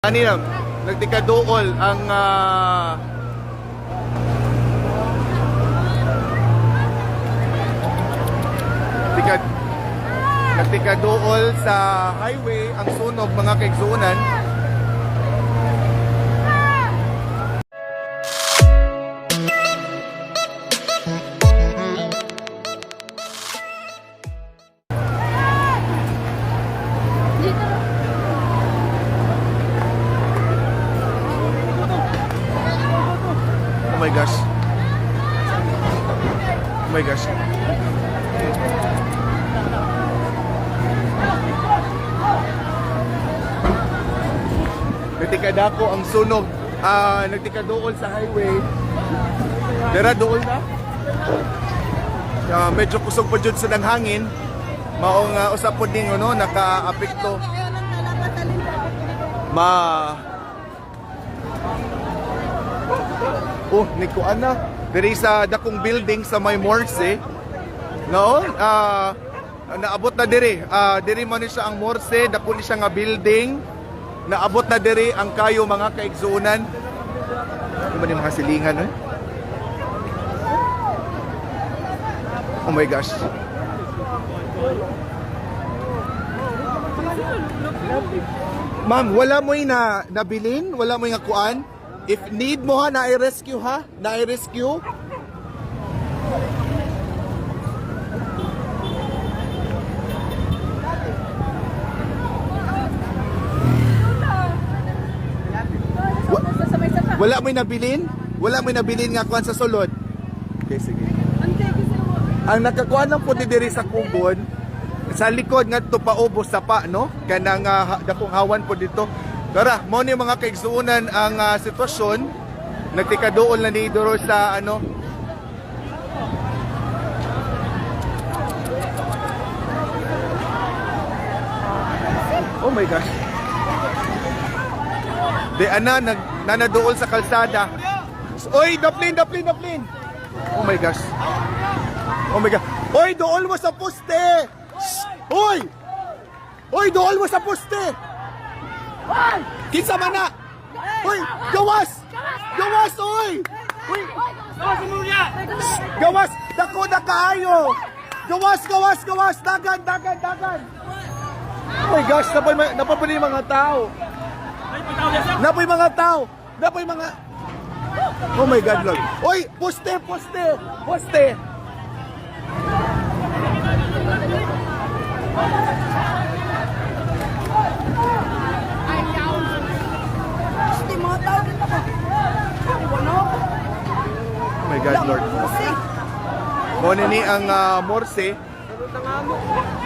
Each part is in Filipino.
Kanina, nagtikadool ang ah, tikad nagtikadool sa highway ang sunog mga kaigsunan Nagtikadako ang sunog. Ah, nagtikadool sa highway. Dara dool na. Ah, medyo kusog pa jud sa ng hangin. Maong uh, usap po din no, naka-apekto. Ma Oh, ni Kuana. Diri sa dakong building sa may Morse. No? Ah, naabot na diri. Ah, diri man ni siya ang Morse, dako ni siya nga building. Naabot na diri ang kayo mga kaigsunan. Ano yung mga silingan, eh? Oh my gosh. Ma'am, wala mo na nabilin? Wala mo nga kuan? If need mo ha, na-rescue ha? Na-rescue? Wala mo nabilin? Wala mo nabilin nga kuan sa sulod? Okay, sige. Ang nakakuha ng puti diri sa kubon, sa likod nga to paubos sa pa, no? Kanang uh, dakong hawan po dito. Tara, mo ni mga kaigsuunan ang ah, sitwasyon. Nagtikadool na ni Doro sa ano, Oh my gosh. Di ana nag nanadool sa kalsada. Oy, daplin, daplin, daplin. Oh my gosh. Oh my god. Oy, dool mo sa poste. Oy! Oy, dool mo sa poste. Kinsa man na? Oy, gawas! Gawas, oy! Oy, Shh! gawas! Dako na kaayo! Gawas, gawas, gawas! Dagan, dagan, dagan! Oh my gosh, yung mga tao. Napoy mga tao. Napoy mga... Oh my God, Lord. Oy, poste, poste, poste. Oh my God, Lord. Mo ni ang ah, Morse.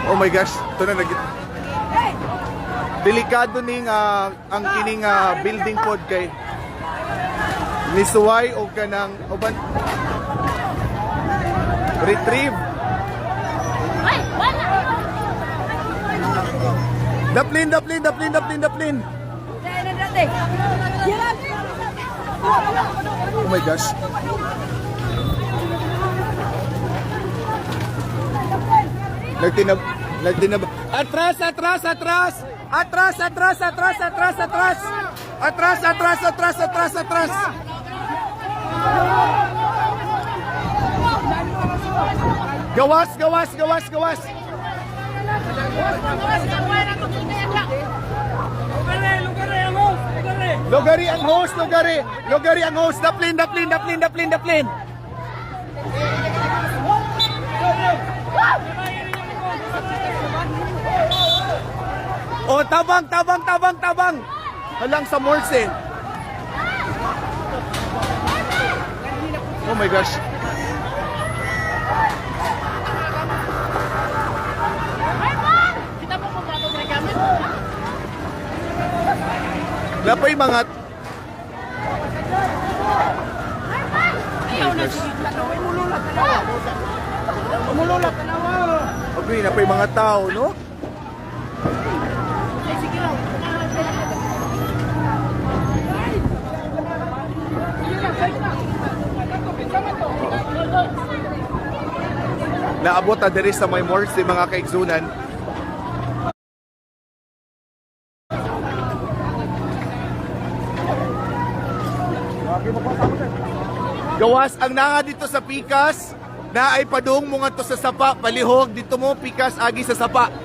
Oh my gosh, ito na nag Delikado ning ah, ang kining ah, building pod kay nisuway o kanang uban retrieve. Ay, wala! daplin daplin daplin daplin daplin. Oh my gosh. Nagtinab nagtinab atras atras atras Atras, atras, atras, atras, atras. Atras, atras, atras, atras, atras. Gawas, gawas, gawas, gawas. Lugari ang host, lugari. Lugari ang host. Daplin, daplin, daplin, daplin, daplin. Woo! Oh, tabang, tabang, tabang, tabang. Halang sa Morse. Eh. Oh my gosh. Lapay mga oh Ayaw na sige tanaw, ay mululat tanaw. Mululat tanaw. Okay, napay mga tao, no? Naabot na diri sa may Morse, mga kaigsunan. Gawas ang nanga dito sa Pikas na ay padung mo nga to sa sapa palihog dito mo Pikas agi sa sapa.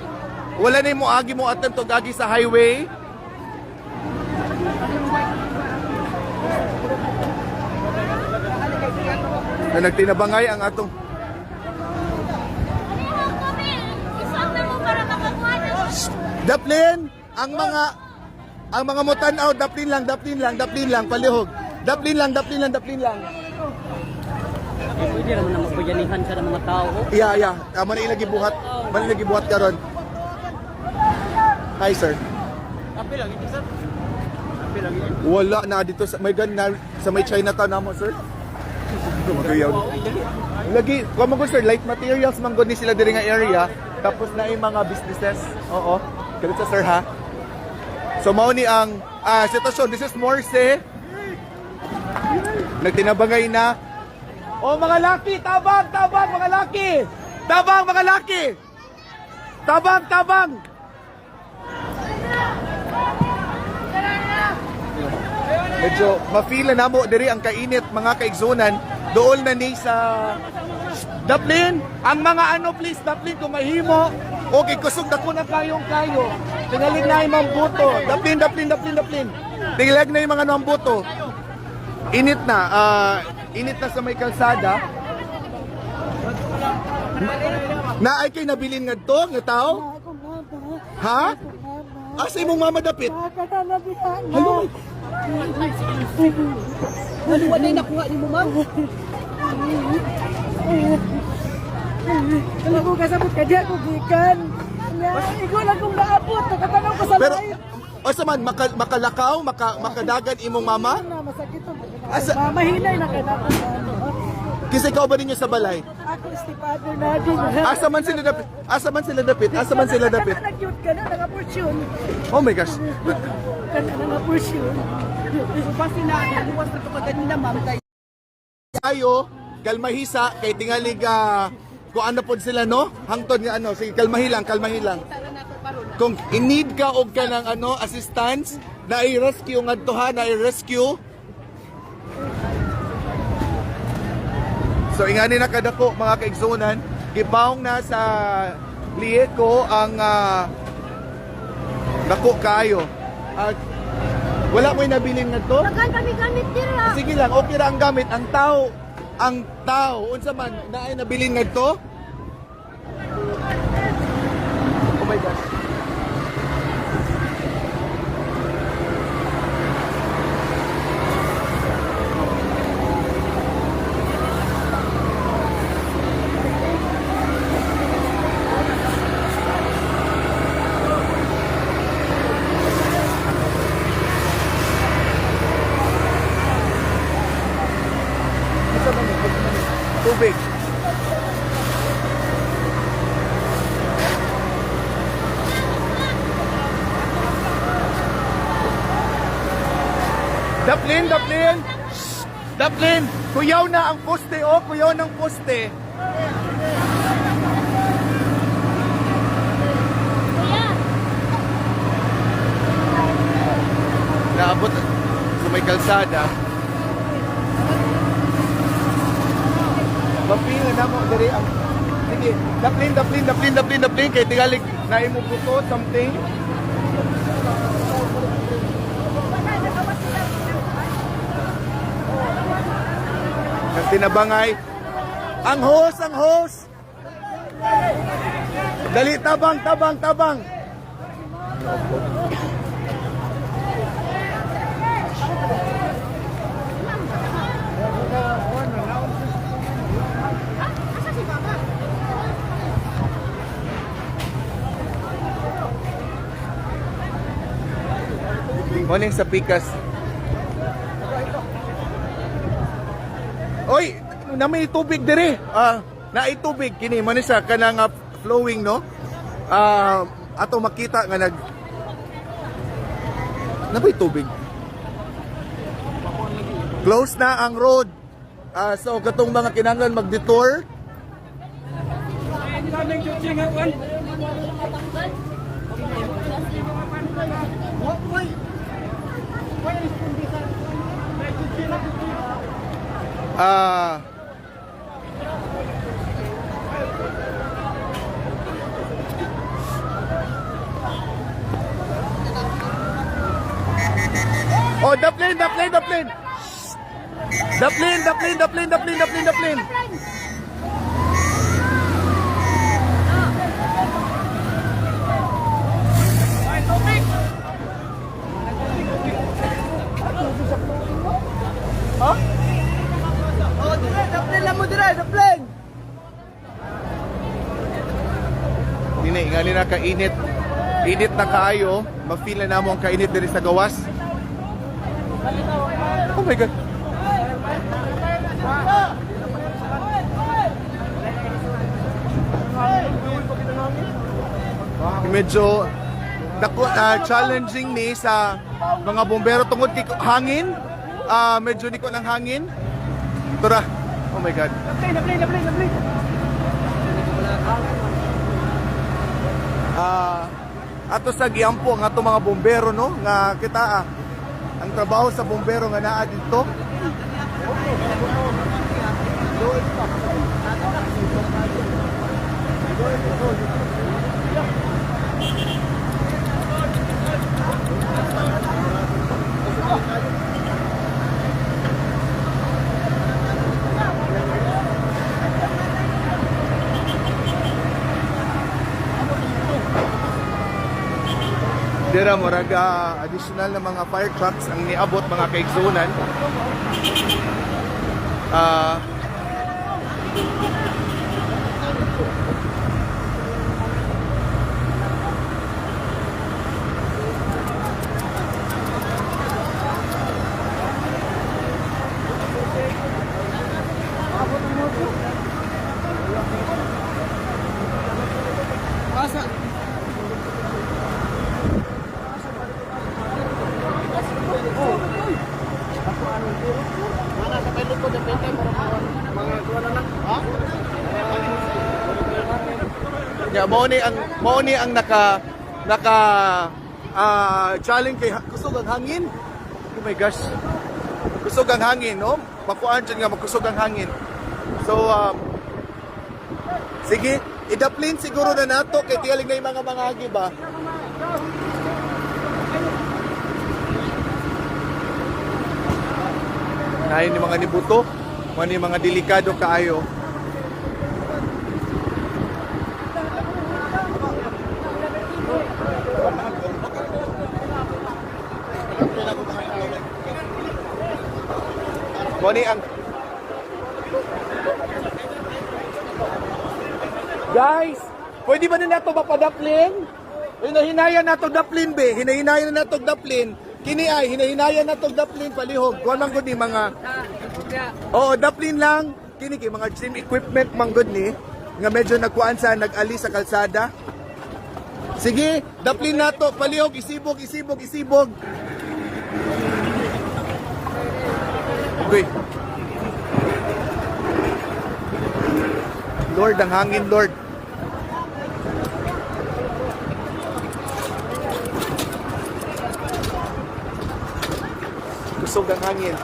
Wala na mo agi mo atan to agi sa highway. Na nagtinabangay ang atong Daplin, ang mga ang mga mutanaw, daplin lang, daplin lang, daplin lang, palihog. Daplin lang, daplin lang, daplin lang. Pwede naman na magbayanihan sa mga tao. Yeah, yeah. Uh, man ilagi buhat. Man ilagi buhat karon. Hi, sir. Kape lang ito, sir. Kape lang ito. Wala na dito sa may gan na sa may Chinatown namo, sir. Magayaw. Lagi, kuha mo ko, sir, light materials man gud ni sila diri nga area. Tapos na yung mga businesses. Oo. Kalit sa sir ha. So mao ni ang ah, sitwasyon. This is Morse. Nagtinabangay na. Oh mga laki, tabang, tabang mga laki. Tabang mga laki. Tabang, tabang. Medyo mafila na mo diri ang kainit mga kaigsunan. Dool na ni sa Daplin, ang mga ano please, Daplin kung mahimo. Okay, kusog na ko na kayong kayo. Tingalig na yung mga buto. Daplin, Daplin, Daplin, Daplin. Tingalig na yung mga ano buto. Init na, ah, init na sa may kalsada. Na ay kay nabilin nga to, nga tao? Ha? Asa imong mama dapit? Hello? Ano wala yung nakuha ni mo, ma'am? Kala ko kasabot ka diya, kugikan. Igo lang kong naabot, nakatanaw ko sa Pero, live. o sa man, maka, makalakaw, maka, makadagan imong mama? Na, masakit to. Asa- Mamahinay na ka na ano. Kasi ikaw ba ninyo sa balay? Ako, stepfather na din. Asa man sila dapit? Asa man sila dapit? Asa man sila dapit? Nag-cute ka na, naka-portion. Oh my gosh. Kana naka-portion. Basi na, naluwas na ito kaganina, ma'am. Ayo, kalmahisa, kay tingalig ah, kung ano po sila, no? Hangtod nga ano, sige, kalmahilang, kalmahilang. Kung in-need ka o ka ng ano, assistance, na i-rescue nga to ha, na i-rescue. So, ingani na kadako, mga kaigsunan, gibaong na sa lieko ang ah, dako kayo. At wala mo'y nabilin nga to. Tagal kami gamit dira. Sige lang, okay ra ang gamit. Ang tao, ang tao, unsa man, na ay nabilin nga to? Oh my gosh. Unsa man yun? Tubig. Daplin, Daplin! Shh! Daplin! Kuyaw na ang poste, oh! Kuyaw ng poste! Naabot sa may kalsada. Mapinga na mo diri ang Sige, daplin, daplin, daplin, daplin, daplin kay tingalig na imo buto something. Ang tinabangay. Ang hose, ang hose. Dali, tabang, tabang, tabang. Morning sa Pikas. Oy, na may tubig dire. Ah, na tubig kini man sa kanang ah, flowing no. Ah, ato makita nga nag Na may tubig. Close na ang road. Ah, so katong mga kinahanglan mag-detour. Why? Ah... Oh, the plane, the plane, the plane. The plane, the plane, the plane, the plane, the plane, the plane. Oh, dire, daplin lang mo dire, daplin. Dili, nga ni na kainit. Init na kaayo. Ma-feel na namo ang kainit diri sa gawas. Oh my God. Medyo dako ah, challenging ni sa mga bombero tungod kay hangin. Ah, medyo ni ko ng hangin. Tura. Oh my God. Daplin, daplin, daplin, daplin. Ah, ato sa giampo nga ato mga bombero no nga kita ah, ang trabaho sa bombero nga naa dito Dira murag ah, additional na mga fire trucks ang niabot mga kaigsunan. Ah Ya, mao ni ang mao ni ang naka naka ah, challenge kay kusog ang hangin. Oh my gosh. Kusog ang hangin, no? Makuan dyan nga magkusog ang hangin. So um, sige, idaplin siguro na nato kay tiyalig na mga mga hagi ba? Nahin ni mga nibuto, mga ni mga delikado kaayo. Moni ang Guys, pwede ba na nato mapadaplin? Hinahinayan nato daplin be, hinahinayan nato daplin. Kini ay hinahinayan nato daplin palihog. Kuan man gud ni mga Oo, daplin lang. Kini mga gym equipment man gud ni nga medyo nagkuan sa nag-ali sa kalsada. Sige, daplin nato palihog isibog isibog isibog. Okay. Lord, ang hangin, Lord. Kusog ang hangin.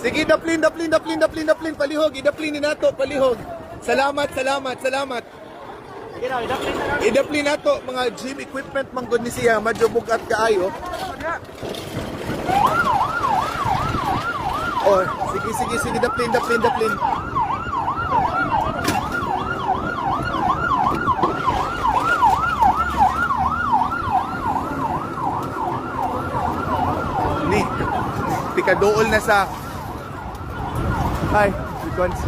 Sige, daplin, daplin, daplin, daplin, daplin, palihog. Idaplin ni nato, palihog. Salamat, salamat, salamat. Idaplin nato mga gym equipment manggod ni siya, medyo bugat kaayo. Oh, sige, sige, sige, daplin, daplin, daplin. Ni, pikadool na sa... Hi, Bicons.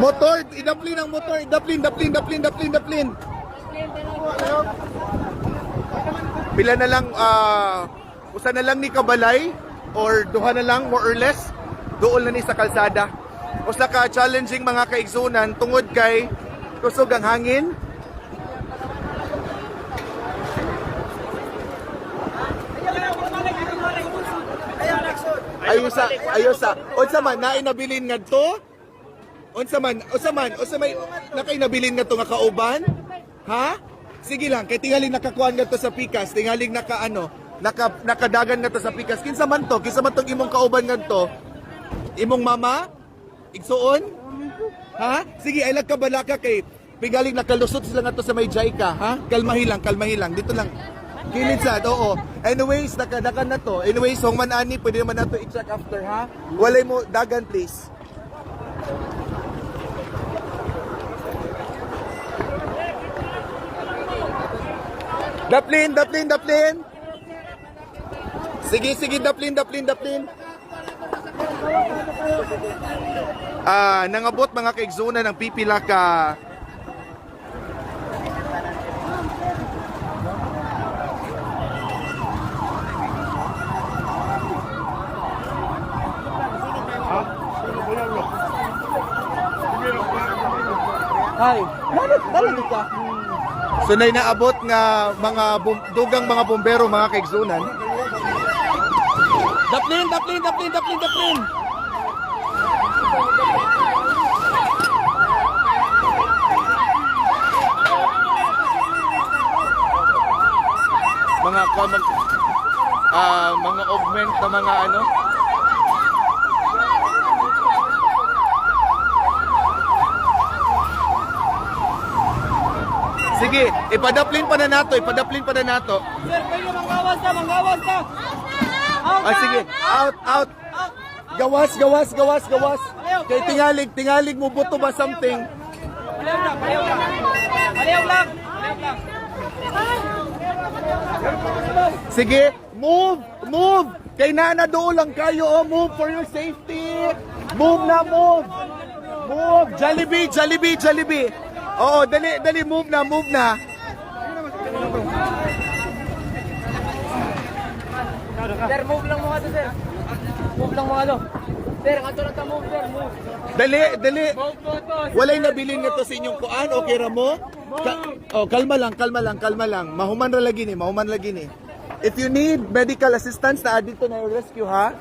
Motor, idaplin ang motor, idaplin, daplin, daplin, daplin, daplin. Pila na lang, ah, usa na lang ni Kabalay, or duha na lang, more or less, dool na ni sa kalsada. Usa ka challenging mga kaigsunan tungod kay kusog ang hangin. Ayusa, ayusa. Unsa man naay nabilin ngadto? Unsa man, unsa man, unsa may nakay nabilin ngadto nga kauban? Ha? Sige lang, kay tingaling nakakuan ngadto sa pikas, tingaling naka ano, naka nakadagan nga to sa pikas. Kinsa man to? Kinsa man tong imong kauban ngadto? Imong mama? Igsuon? Ha? Sige, ay ka balaka kay pigaling nakalusot sila nga to sa may Jaika, ha? Kalmahi lang, kalmahi lang. Dito lang. Kilid sad, oo. Anyways, nakadakan na to. Anyways, hong man ani, pwede naman nato i-check after, ha? Walay mo, dagan please. Daplin, daplin, daplin. Sige, sige, daplin, daplin, daplin. Ah, nangabot mga kaigzona ng pipila ka Ay, dalit, dalit ka. So na inaabot nga mga bum- dugang mga bombero mga kaigsunan. Daplin, daplin, daplin, daplin, daplin. Mga kamag ah mga augment na mga ano. Sige, ipadaplin pa na nato, ipadaplin pa na nato. Sir, pwede manggawas ka, manggawas ka. Ah, sige. Out, out. Gawas, gawas, gawas, gawas. Kay tingalig, tingalig mo buto ba something? Paliw lang, paliw lang. Paliw lang. Sige, move, move. Kay nana doon lang kayo, oh. Move for your safety. Move na, move. Move. Jollibee, Jollibee, Jollibee. Oo, dali, dali, move na, move na. Sir, move lang mga to, sir. Move lang mga to. Sir, ato lang ta move, sir. Move. Dali, dali. Move to, to. Walay nabilin nga to sa inyong kuan, okay ra mo? Ka- oh, kalma lang, kalma lang, kalma lang. Mahuman ra lagi ni, mahuman lagi ni. If you need medical assistance na dito na rescue ha?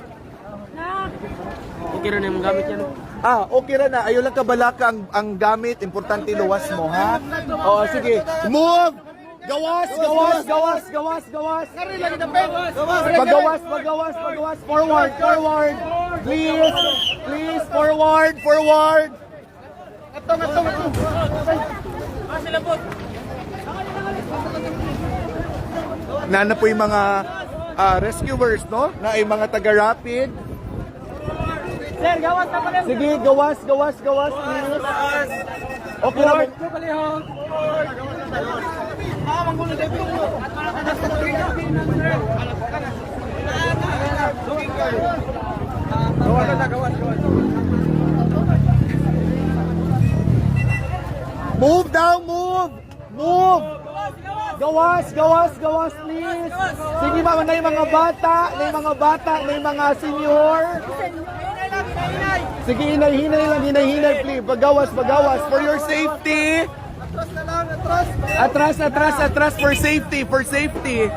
Okay rin yung gamit yan. Ah, okay ra na. Ayaw lang kabalaka ang, ang gamit. Importante luwas mo, ha? Oo, sige. Move! Gawas, gawas, gawas, gawas, gawas. Pagawas, pagawas, pagawas. Forward, forward. Please, please, forward, forward. Nana po yung mga ah, rescuers, no? Na ay mga taga-rapid. Sir, gawas na pala. Sige, gawas, gawas, gawas, please. Okay lang. Move down, move! Move! Gawas, gawas, gawas, please! Sige mama, na yung mga bata, na yung mga bata, na yung mga senior. Sige, hinay-hinay lang, hinay-hinay, please. Pagawas, pagawas, for your safety. Atras, atras, atras, for safety, for safety.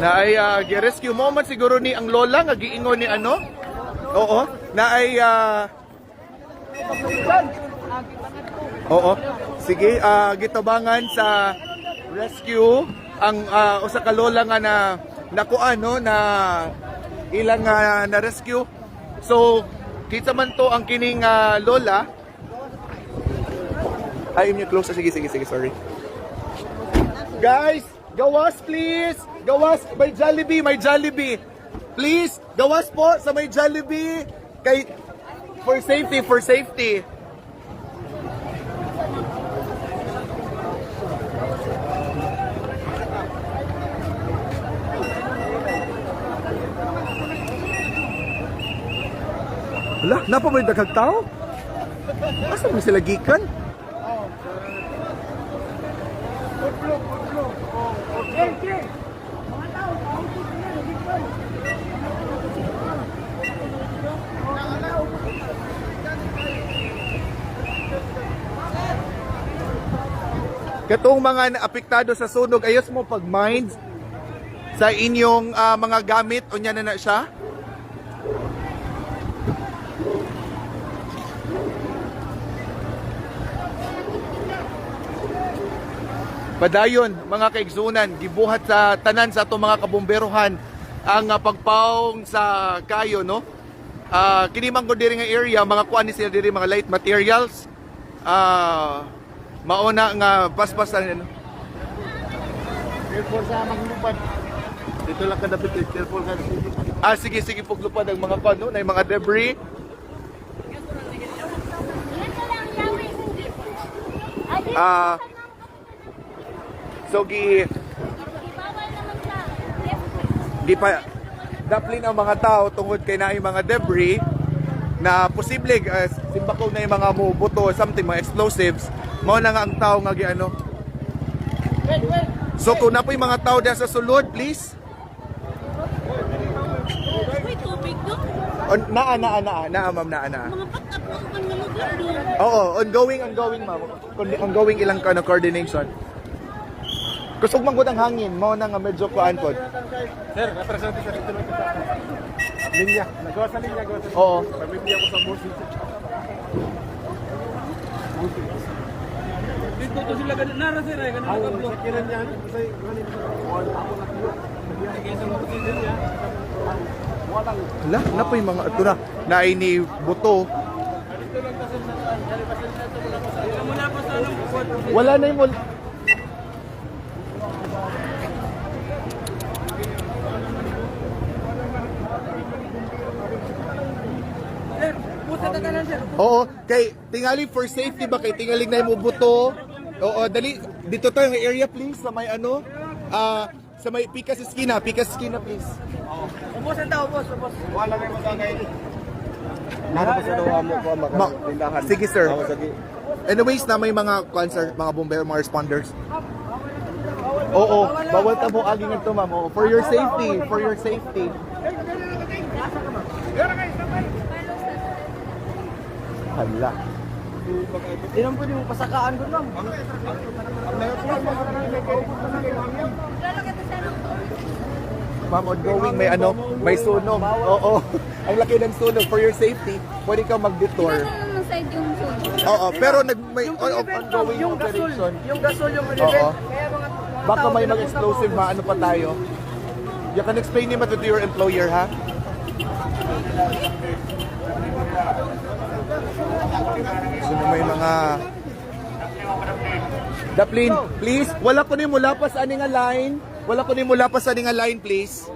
Na ay uh, rescue moment siguro ni ang lola nga giingon ni ano? Oo. Na ay ah, oo. Sige ah, gitabangan sa rescue ang ah, usa ka lola nga na naku ano na ilang ah, na rescue. So kita man to ang kining ah, lola. Ay inyo close. Sige sige sige. Sorry. Guys, gawas please. Gawas, may Jollibee, may Jollibee. Please, gawas po sa may Jollibee. Kay, for safety, for safety. Wala, napa ba yung daghang tao? Asa mo sila gikan? Katong mga apektado sa sunog, ayos mo pag-mind sa inyong ah, mga gamit, unya na na siya? Padayon, mga kaigsunan, gibuhat sa tanan sa itong mga kabomberohan ang ah, pagpaong sa kayo, no? Ah, kini man ko diri nga area, mga kuan ni sila diri mga light materials. Ah, mauna nga paspasan ano. Careful sa maglupad. Dito lang ka dapat careful ka. Ah, sige sige puglupad ang mga kuan no, na yung mga debris. Yan na lang, Yahweh. Ay, Ah, so gi di pa daplin ang mga tao tungod kay naay mga debris na posible uh, simbakaw na yung mga mubuto something mga explosives mao na nga ang tao nga giano So kung na po yung mga tao dyan sa sulod, please. On, naa, naa, naa, naa, ma'am, naa, naa. Mga nalugar doon. Oo, ongoing, ongoing, ma'am. Ongoing ilang ka na coordination. Kusog man gud ang hangin, mo na nga medyo kuan pod. Sir, representative sa dito. Linya. Nagawa sa linya. Linya. Oo. Pamilya ko sa boss. Dito to sila ganun. Nara sir, eh, ganun Ang nakablo. sakiran niya, kasi ganun ako na kilo. Sige, sa mga season niya. Walang Hala, na po yung mga ito na. Naay ni buto. Wala na yung mul- Sir, pusa na tanan sir. Oo, kay tingali for safety ba kay tingali na yung buto. Oo, dali dito tayo ng area please sa may ano. Ah, sa may Picas Esquina, Picas Esquina please. Ubos ang tao, ubos, ubos. wala may magagay. Nara pa sa dawa mo ko Ma- makatindahan. Sige, sir. Ako sige. Anyways, na may mga concert, mga bombero, mga responders. Oo, bawal ta mo agi ngadto ma'am. Oo, for your safety, for your safety. Hala. Naman pwede mo pasakaan doon lang. Ma'am, ongoing may ano, may sunog. Oo. Ang laki ng sunog for your safety. Pwede ka mag-detour. Side yung sunog? Oo, pero nag may Yung ongoing yung gasol. operation. Yung gasol yung Oo. event. Kaya mga mga Baka may mag-explosive maano pa tayo. You can explain naman to your employer, ha? So may mga Daplin, please, wala ko ni mula pa sa aning line. Wala ko ni mula pa sa aning line, please.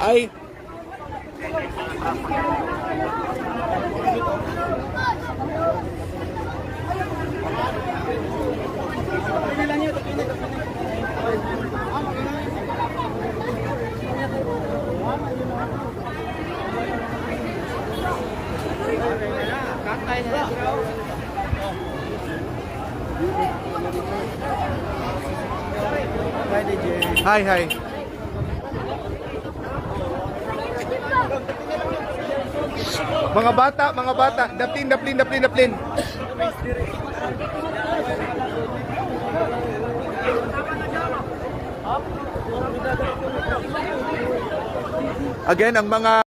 Ay, hi, hi. Mga bata, mga bata, daplin, daplin, daplin, daplin. Again, ang mga